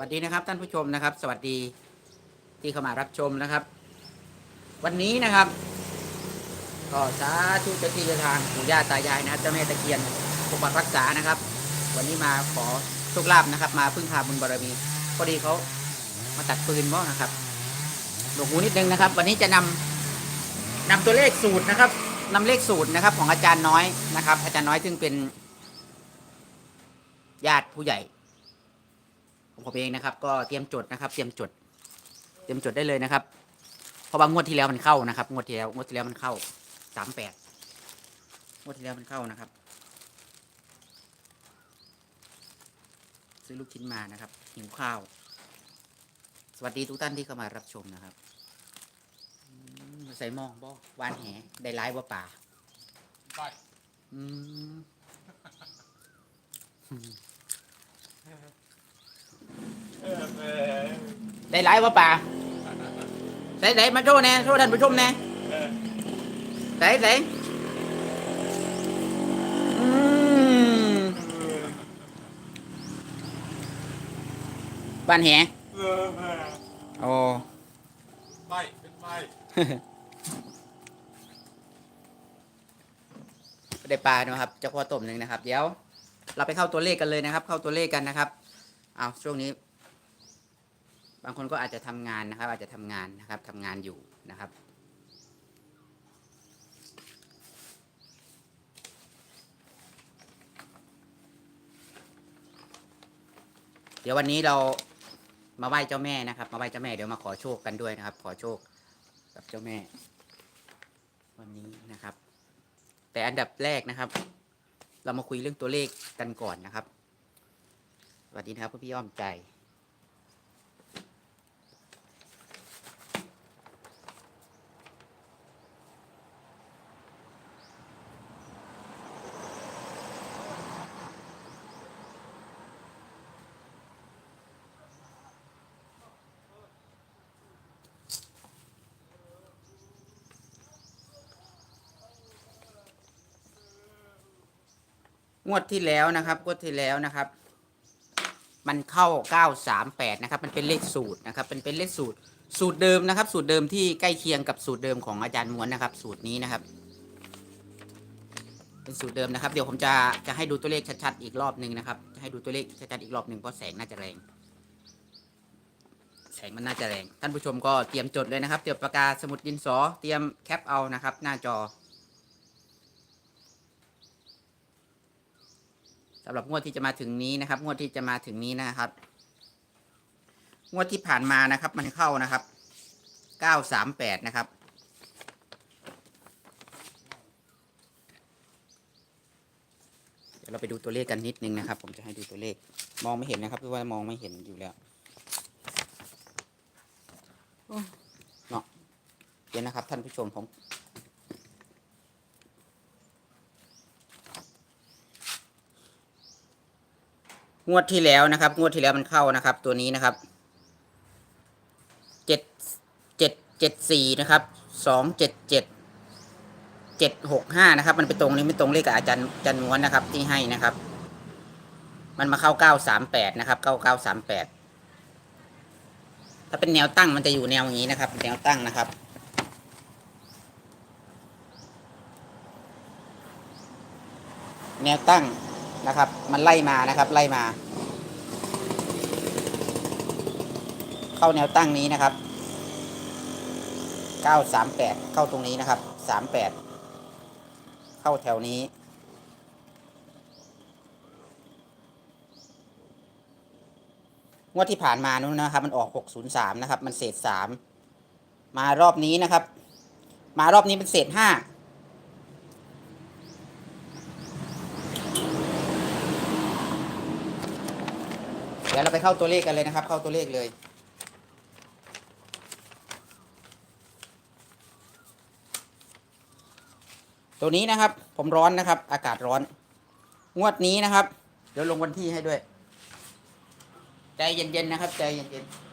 สวัสดีนะครับท่านผู้ชมนะครับ สวัสดีที่เข้ามารับชมนะครับ วันนี้นะครับ ก็สาธุเจ้าที่เจ้าทางปู่ย่าตายายนะครับเจ้าแม่ตะเคียนปกปักรักษานะครับ วันนี้มาขอโชคลาภนะครับ มาพึ่งพาบุญบารมีพอดีเขามาตัดปืนว่านะครับหลวงหูนิดนึงนะครับ วันนี้จะนำนำตัวเลขสูตรนะครับนำเลขสูตรนะครับ ของอาจารย์น้อยนะครับ อาจารย์น้อยซึ่งเป็นญาติผู้ใหญ่ ของผมเองนะครับ ก็เตรียมจดนะครับ เตรียมจด เตรียมจดได้เลยนะครับ เพราะว่างวดที่แล้วมันเข้านะครับ งวดที่แล้วงวดที่แล้วมันเข้าสามแปดงวดที่แล้วมันเข้านะครับ ซื้อลูกชิ้นมานะครับหิวข้าว สวัสดีทุกท่านที่เข้ามารับชมนะครับอืมใส่หมองบ่วานแหได้ร้ายบ่ป่าไปอืม ได้ร้ายบ่ป่าใส่ใส่มาโชว์แน่โชว์ท่านผู้ชมแน่ใส่ใส่อืมบ้านแหโอ้ไปเป็นไปได้ปลานะครับเจ้าพ่อต้มหนึ่งนะครับ เดี๋ยว เราไปเข้าตัวเลขกันเลยนะครับ เข้าตัวเลขกันนะครับ เอาช่วงนี้ บางคนก็อาจจะทำงานนะครับ อาจจะทำงานนะครับทำงานอยู่นะครับเดี๋ยววันนี้เรามาไหว้เจ้าแม่นะครับ มาไหว้เจ้าแม่เดี๋ยวมาขอโชคกันด้วยนะครับ ขอโชคกับเจ้าแม่ วันนี้นะครับ แต่อันดับแรกนะครับ เรามาคุยเรื่องตัวเลขกันก่อนนะครับสวัสดีนะครับพี่อ้อมใจ งวดที่แล้วนะครับงวดที่แล้วนะครับ มันเข้า 938 นะครับ มันเป็นเลขสูตรนะครับเป็นเป็นเลขสูตรสูตรเดิมนะครับ สูตรเดิมที่ใกล้เคียงกับสูตรเดิมของอาจารย์ม้วนนะครับ สูตรนี้นะครับ เป็นสูตรเดิมนะครับ เดี๋ยวผมจะจะให้ดูตัวเลขชัดๆอีกรอบหนึ่งนะครับ จะให้ดูตัวเลขชัดๆอีกรอบหนึ่งเพราะแสงน่าจะแรง แสงมันน่าจะแรง ท่านผู้ชมก็เตรียมจดเลยนะครับ เตรียมปากกาสมุดดินสอ เตรียมแคปเอานะครับ หน้าจอ สำหรับงวดที่จะมาถึงนี้นะครับ งวดที่จะมาถึงนี้นะครับ งวดที่ผ่านมานะครับ มันเข้านะครับเก้าสามแปดนะครับเดี๋ยวเราไปดูตัวเลขกันนิดนึงนะครับ ผมจะให้ดูตัวเลข มองไม่เห็นนะครับเพราะว่ามองไม่เห็นอยู่แล้วโอ้เนาะเดี๋ยวนะครับท่านผู้ชมผม งวดที่แล้วนะครับ งวดที่แล้วมันเข้านะครับ ตัวนี้นะครับเจ็ดเจ็ดเจ็ดสี่นะครับสองเจ็ดเจ็ดเจ็ดหกห้านะครับ มันไปตรงนี้ไม่ตรงเลขกับอาจารย์อาจารย์ม้วนนะครับ ที่ให้นะครับ มันมาเข้าเก้าสามแปดนะครับเก้าเก้าสามแปดถ้าเป็นแนวตั้งมันจะอยู่แนวอย่างนี้นะครับแนวตั้งนะครับแนวตั้ง นะครับ มันไล่มานะครับ ไล่มา เข้าแนวตั้งนี้นะครับ 938 เข้าตรงนี้นะครับ 38 เข้าแถวนี้ งวดที่ผ่านมานู้นนะครับ มันออก 603 นะครับ มันเศษ 3 มารอบนี้นะครับ มารอบนี้เป็นเศษ 5 เดี๋ยวเราไปเข้าตัวเลขกันเลยนะครับ เข้าตัวเลขเลย ตัวนี้นะครับ ผมร้อนนะครับ อากาศร้อน งวดนี้นะครับ เดี๋ยวลงวันที่ให้ด้วย ใจเย็นๆนะครับ ใจเย็นๆ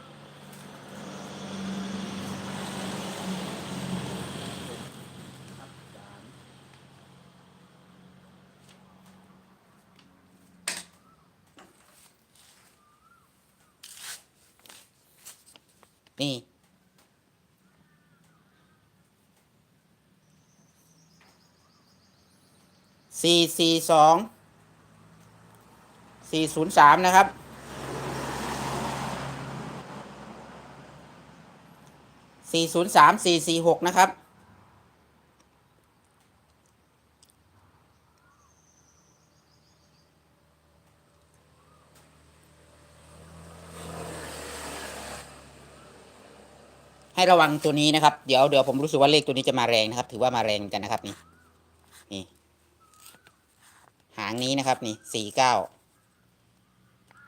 นี่ สี่สี่สองสี่ศูนย์สามนะครับ สี่ศูนย์สามสี่สี่หกนะครับให้ระวังตัวนี้นะครับ เดี๋ยวเดี๋ยวผมรู้สึกว่าเลขตัวนี้จะมาแรงนะครับ ถือว่ามาแรงกันนะครับนี่นี่ หางนี้นะครับนี่สี่เก้า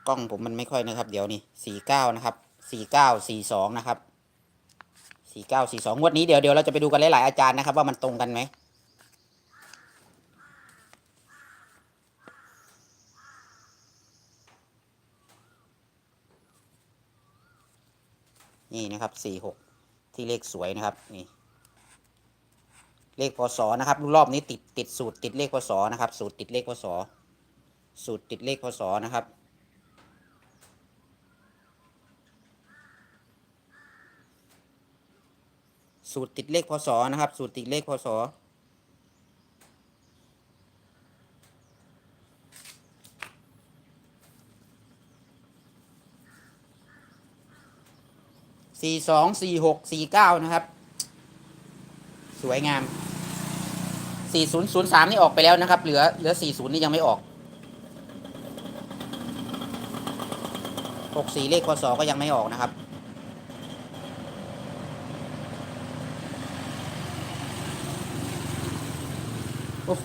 กล้องผมมันไม่ค่อยนะครับ เดี๋ยวนี่สี่เก้านะครับสี่เก้าสี่สองนะครับสี่เก้าสี่สองงวดนี้เดี๋ยวเดี๋ยวเราจะไปดูกันหลายๆอาจารย์นะครับ ว่ามันตรงกันไหมนี่นะครับสี่หกที่เลขสวยนะครับนี่ เลขพศนะครับรอบนี้ติดติดสูตรติดเลขพศนะครับ สูตรติดเลขพศสูตรติดเลขพศนะครับ สูตรติดเลขพศนะครับ สูตรติดเลขพศสี่สองสี่หกสี่เก้านะครับ สวยงาม 4003 นี่ออกไปแล้วนะครับ เหลือเหลือ 40 นี่ยังไม่ออก 64 เลขพศก็ยังไม่ออกนะครับอุ๊ย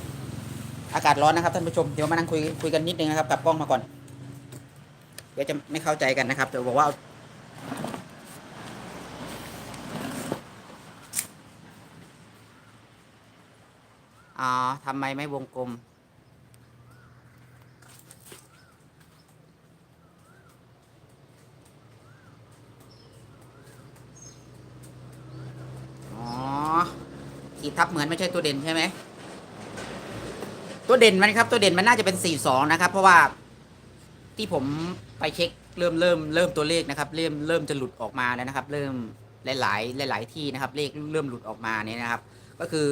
อากาศร้อนนะครับท่านผู้ชม เดี๋ยวมานั่งคุยคุยกันนิดนึงนะครับ กลับกล้องมาก่อน เดี๋ยวจะไม่เข้าใจกันนะครับเดี๋ยวบอกว่า อ๋อทำไมไม่วงกลม อ๋อ ขีดทับเหมือนไม่ใช่ตัวเด่นใช่ไหม ตัวเด่นมันครับ ตัวเด่นมันน่าจะเป็น42นะครับ เพราะว่าที่ผมไปเช็คเริ่มเริ่มเริ่มตัวเลขนะครับ เริ่มเริ่มจะหลุดออกมาแล้วนะครับ เริ่มหลาย ๆ หลาย ๆ ที่นะครับ เลขเริ่มหลุดออกมาเนี่ยนะครับ ก็คือ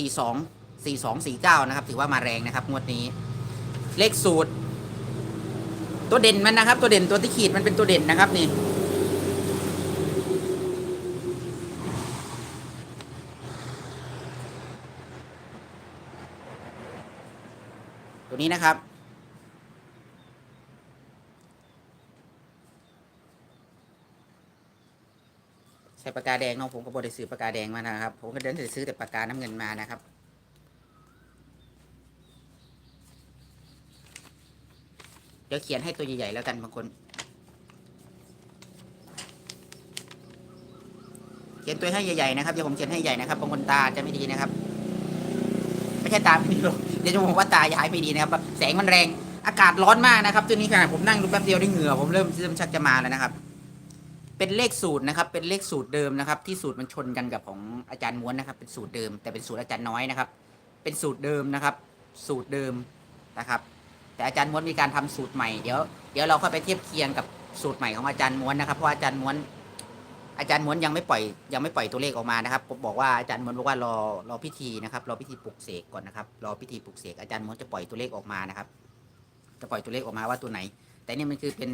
42 42 49 นะครับ ถือว่ามาแรงนะครับ งวดนี้ เลขสูตร ตัวเด่นมันนะครับ ตัวเด่นตัวที่ขีดมันเป็นตัวเด่นนะครับนี่ตัวนี้นะครับใช้ปากกาแดงเนาะผมก็บได้ซื้อปากกาแดงมานะครับ ผมก็เดินไปซื้อแต่ปากกาน้ำเงินมานะครับ ดี๋ยวเขียนให้ตัวใหญ่ๆแล้วกันบางคน เขียนตัวให้ใหญ่ๆนะครับเดี๋ยวผมเขียนให้ใหญ่นะครับบางคนตาจะไม่ดีนะครับ ไม่ใช่ตาไม่ดีหรอกเดี๋ยวจะบอกว่าตาย้ายไม่ดีนะครับ แสงมันแรง อากาศร้อนมากนะครับตัวนี้ค่ะผมนั่งดูแป๊บเดียวได้เหงื่อผมเริ่มเริ่มชักจะมาแล้วนะครับ เป็นเลขสูตรนะครับ เป็นเลขสูตรเดิมนะครับ ที่สูตรมันชนกันกับของอาจารย์ม้วนนะครับ เป็นสูตรเดิม แต่เป็นสูตรอาจารย์น้อยนะครับ เป็นสูตรเดิมนะครับ สูตรเดิมนะครับ แต่อาจารย์ม้วนมีการทำสูตรใหม่เดี๋ยวเดี๋ยวเราค่อยไปเทียบเคียงกับสูตรใหม่ของอาจารย์ม้วนนะครับเพราะว่าอาจารย์ม้วน อาจารย์ม้วนยังไม่ปล่อยยังไม่ปล่อยตัวเลขออกมานะครับผมบอกว่าอาจารย์ม้วนบอกว่ารอรอพิธีนะครับรอพิธีปลุกเสกก่อนนะครับรอพิธีปลุกเสกอาจารย์ม้วนจะปล่อยตัวเลขออกมานะครับ จะปล่อยตัวเลขออกมาว่าตัวไหน แต่นี่มันคือเป็น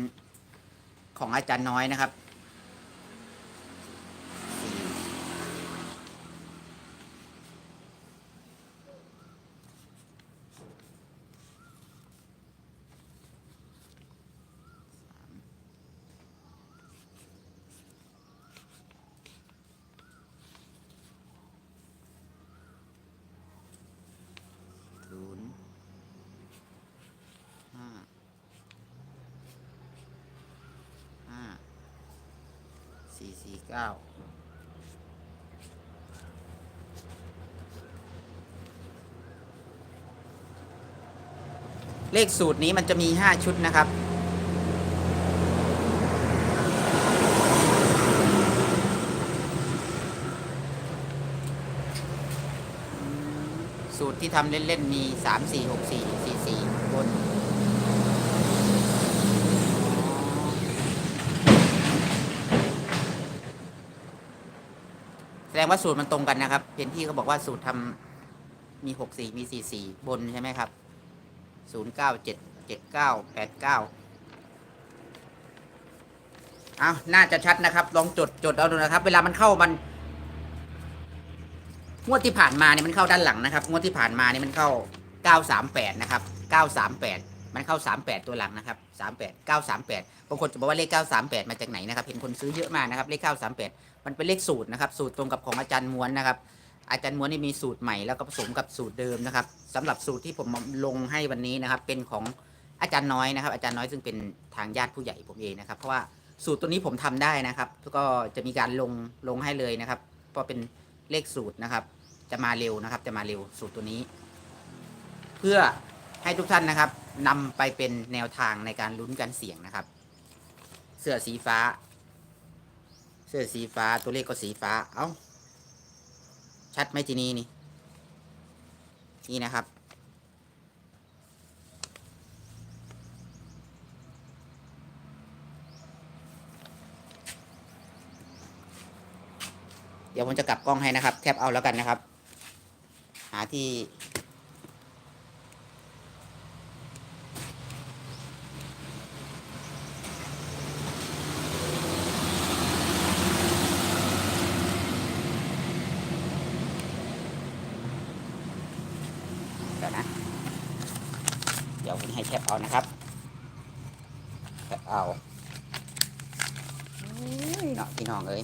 ของอาจารย์น้อยนะครับ สี่สี่เก้าเลขสูตรนี้มันจะมีห้าชุดนะครับ สูตรที่ทำเล่น ๆ มีสามสี่หกสี่สี่สี่บน ดงว่าสูตรมันตรงกันนะครับเห็นพี่เขาบอกว่าสูตรทำมีหกสี่มีสี่สี่บนใช่ไหมครับศูนย์เก้าเจ็ดเจ็ดเก้าแปดเก้าเอาน่าจะชัดนะครับ ลองจดจดเอาดูนะครับ เวลามันเข้ามันงวดที่ผ่านมาเนี่ยมันเข้าด้านหลังนะครับงวดที่ผ่านมาเนี่ยมันเข้า 938 นะครับ 938 มันเข้า 38 ตัวหลังนะครับ 38 938บางคนจะบอกว่าเลข938มาจากไหนนะครับ เห็นคนซื้อเยอะมากนะครับ เลข938มันเป็นเลขสูตรนะครับ สูตรตรงกับของอาจารย์ม้วนนะครับ อาจารย์ม้วนนี่มีสูตรใหม่แล้วก็ผสมกับสูตรเดิมนะครับสำหรับสูตรที่ผมลงให้วันนี้นะครับ เป็นของอาจารย์น้อยนะครับ อาจารย์น้อยซึ่งเป็นทางญาติผู้ใหญ่ผมเองนะครับ เพราะว่าสูตรตัวนี้ผมทำได้นะครับก็จะมีการลงลงให้เลยนะครับเพราะเป็นเลขสูตรนะครับ จะมาเร็วนะครับ จะมาเร็วสูตรตัวนี้ เพื่อ ให้ทุกท่านนะครับนำไปเป็นแนวทางในการลุ้นการเสี่ยงนะครับ เสื้อสีฟ้า เสื้อสีฟ้าตัวเลขก็สีฟ้า เอา้า ชัดไหมทีนี้นี่ นี่นะครับ เดี๋ยวผมจะกลับกล้องให้นะครับ แคปเอาแล้วกันนะครับ หาที่ เดี๋ยวนะ เดี๋ยวผมให้แคปเอานะครับแคปเอาเนาะพี่น้องเอ้ย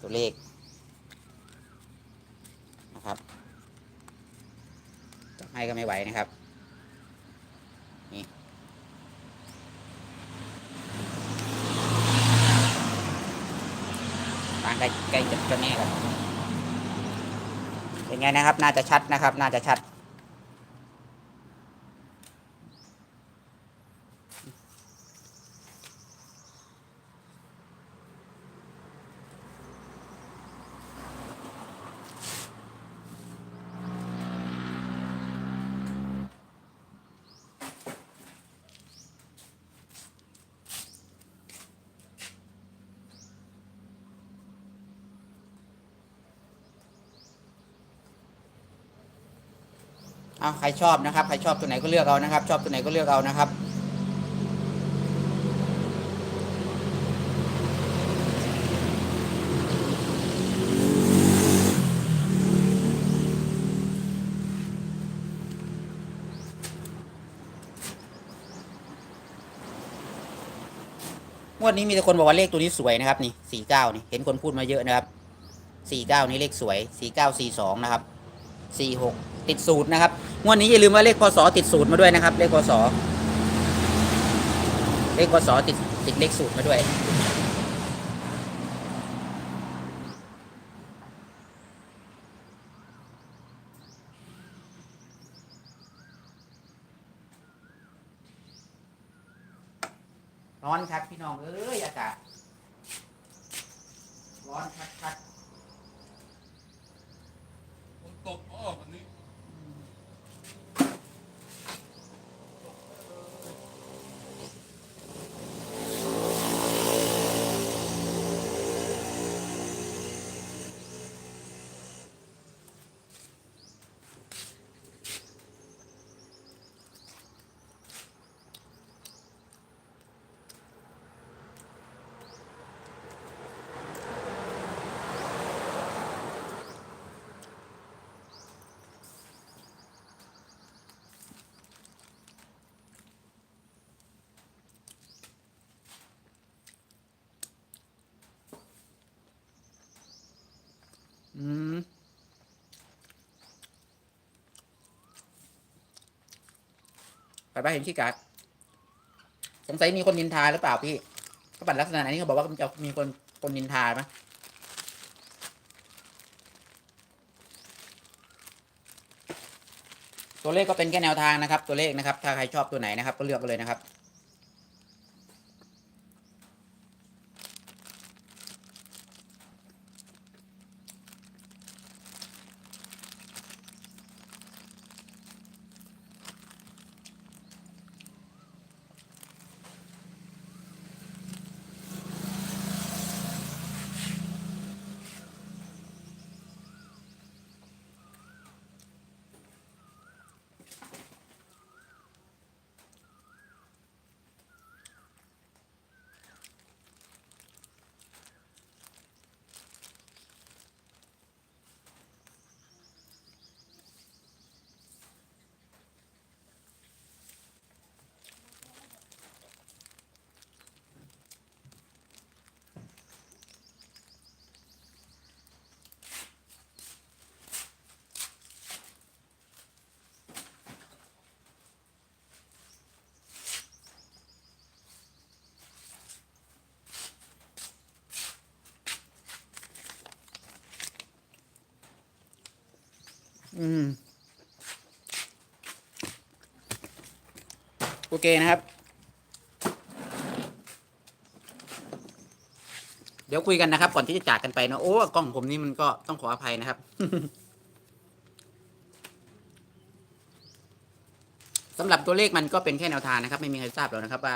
ตัวเลขนะครับจะให้ก็ไม่ไหวนะครับ นี่วางใกล้ใกล้จะแน่กันเป็นไงนะครับ น่าจะชัดนะครับ น่าจะชัด เอาใครชอบนะครับ ใครชอบตัวไหนก็เลือกเอานะครับ ชอบตัวไหนก็เลือกเอานะครับงวดนี้มีแต่คนบอกว่าเลขตัวนี้สวยนะครับนี่สี่เก้านี่เห็นคนพูดมาเยอะนะครับสี่เก้านี่เลขสวยสี่เก้าสี่สองนะครับสี่หกติดสูตรนะครับ งวดนี้อย่าลืมว่าเลขพศติดสูตรมาด้วยนะครับ เลขพศเลขพศติดติดเลขสูตรมาด้วยร้อนครับพี่น้องเอ้ยอากาศร้อนคัดคัด บ้านเห็นขี้กากสงสัยมีคนนินทาหรือเปล่าพี่เขาบัตรลักษณะนี้เขาบอกว่าจะมีคนคนนินทาไหมตัวเลขก็เป็นแค่แนวทางนะครับ ตัวเลขนะครับ ถ้าใครชอบตัวไหนนะครับ ก็เลือกไปเลยนะครับ อืม โอเคนะครับ เดี๋ยวคุยกันนะครับ ก่อนที่จะจากกันไปนะโอ้กล้องผมนี่มันก็ต้องขออภัยนะครับ สำหรับตัวเลขมันก็เป็นแค่แนวทางนะครับ ไม่มีใครทราบหรอกนะครับว่า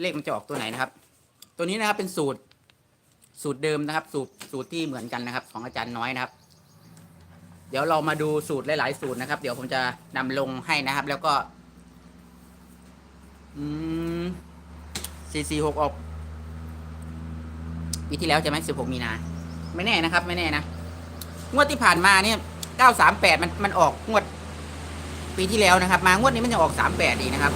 เลขมันจะออกตัวไหนนะครับ ตัวนี้นะครับเป็นสูตรสูตรเดิมนะครับ สูตรสูตรที่เหมือนกันนะครับ ของอาจารย์น้อยนะครับ เดี๋ยวเรามาดูสูตรหลาย ๆ สูตรนะครับ เดี๋ยวผมจะนำลงให้นะครับ แล้วก็อืมสี่สี่หกออกปีที่แล้วใช่ไหมสิบหกมีนา ไม่แน่นะครับ ไม่แน่นะงวดที่ผ่านมาเนี่ยเก้าสามแปดมันมันออกงวด ปีที่แล้วนะครับ มางวดนี้มันจะออกสามแปดอีกนะครับ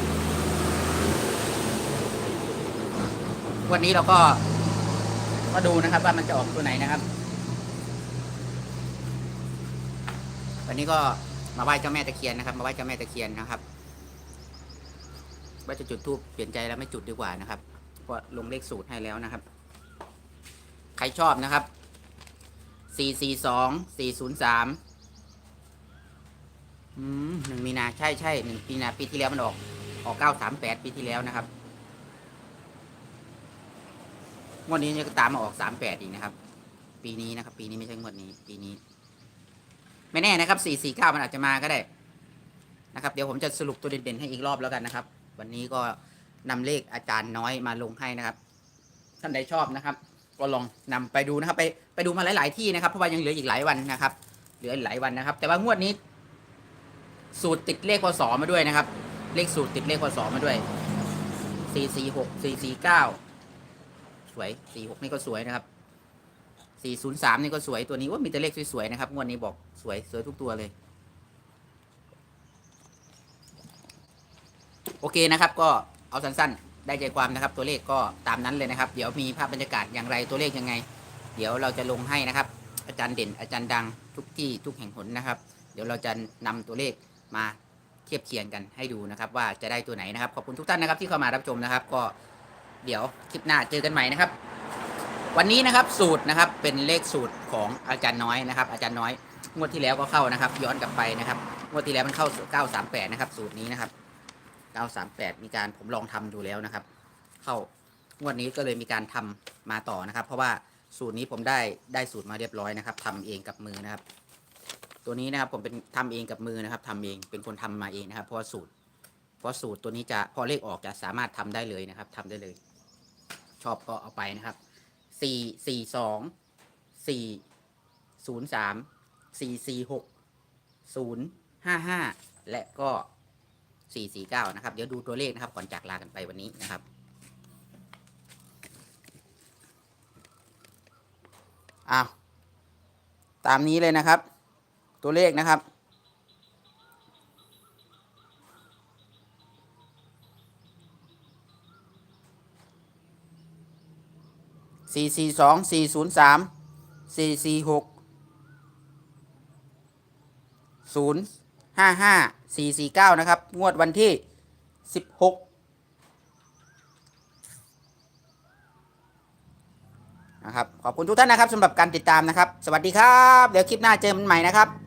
วันนี้เราก็มาดูนะครับว่ามันจะออกตัวไหนนะครับ วันนี้ก็มาไหว้เจ้าแม่ตะเคียนนะครับ มาไหว้เจ้าแม่ตะเคียนนะครับว่าจะจุดทูบเปลี่ยนใจแล้วไม่จุดดีกว่านะครับเพราะลงเลขสูตรให้แล้วนะครับ ใครชอบนะครับสี่สี่สองสี่ศูนย์สามอืมหนึ่งมีนาใช่ใช่หนึ่งปีนาปีที่แล้วมันออก ออกเก้าสามแปดปีที่แล้วนะครับงวดนี้จะตามมาออกสามแปดอีกนะครับ ปีนี้นะครับ ปีนี้ไม่ใช่งวดนี้ ปีนี้ ไม่แน่นะครับ 449 มันอาจจะมาก็ได้นะครับเดี๋ยวผมจะสรุปตัวเด่นๆให้อีกรอบแล้วกันนะครับ วันนี้ก็นำเลขอาจารย์น้อยมาลงให้นะครับ ท่านใดชอบนะครับ ก็ลองนำไปดูนะครับ ไปไปดูมาหลาย ๆ ที่นะครับเพราะว่ายังเหลืออีกหลายวันนะครับ เหลืออีกหลายวันนะครับ แต่ว่างวดนี้ สูตรติดเลขพศมาด้วยนะครับ เลขสูตรติดเลขพศมาด้วย 446 449 สวย 46 นี่ก็สวยนะครับ 403 นี่ก็สวยตัวนี้ว่ามีแต่เลขสวยๆนะครับงวดนี้บอกสวยสวยทุกตัวเลย โอเคนะครับ ก็เอาสั้นๆ ได้ใจความนะครับ ตัวเลขก็ตามนั้นเลยนะครับ เดี๋ยวมีภาพบรรยากาศอย่างไรตัวเลขยังไง เดี๋ยวเราจะลงให้นะครับ อาจารย์เด่นอาจารย์ดังทุกที่ทุกแห่งหนนะครับ เดี๋ยวเราจะนำตัวเลขมาเทียบเคียงกันให้ดูนะครับ ว่าจะได้ตัวไหนนะครับขอบคุณทุกท่านนะครับที่เข้ามารับชมนะครับ ก็เดี๋ยวคลิปหน้าเจอกันใหม่นะครับ วันนี้นะครับสูตรนะครับเป็นเลขสูตรของอาจารย์น้อยนะครับ อาจารย์น้อยงวดที่แล้วก็เข้านะครับ ย้อนกลับไปนะครับงวดที่แล้วมันเข้า938นะครับ สูตรนี้นะครับ938 มีการผมลองทำดูแล้วนะครับ เข้างวดนี้ก็เลยมีการทำมาต่อนะครับ เพราะว่าสูตรนี้ผมได้ได้สูตรมาเรียบร้อยนะครับทำเองกับมือนะครับ ตัวนี้นะครับผมเป็นทำเองกับมือนะครับทำเองเป็นคนทำมาเองนะครับ เพราะสูตร เพราะสูตรตัวนี้จะพอเลขออกจะสามารถทำได้เลยนะครับทำได้เลย ชอบก็เอาไปนะครับ สี่สี่สองสี่ศูนย์สามสี่สี่หกศูนย์ห้าห้าและก็สี่สี่เก้านะครับ เดี๋ยวดูตัวเลขนะครับ ก่อนจากลากันไปวันนี้นะครับอ้าวตามนี้เลยนะครับ ตัวเลขนะครับ สี่สี่สองสี่ศูนย์สามสี่สี่หกศูนย์ห้าห้าสี่สี่เก้านะครับ งวดวันที่สิบหกนะครับ ขอบคุณทุกท่านนะครับสำหรับการติดตามนะครับ สวัสดีครับ เดี๋ยวคลิปหน้าเจอกันใหม่นะครับ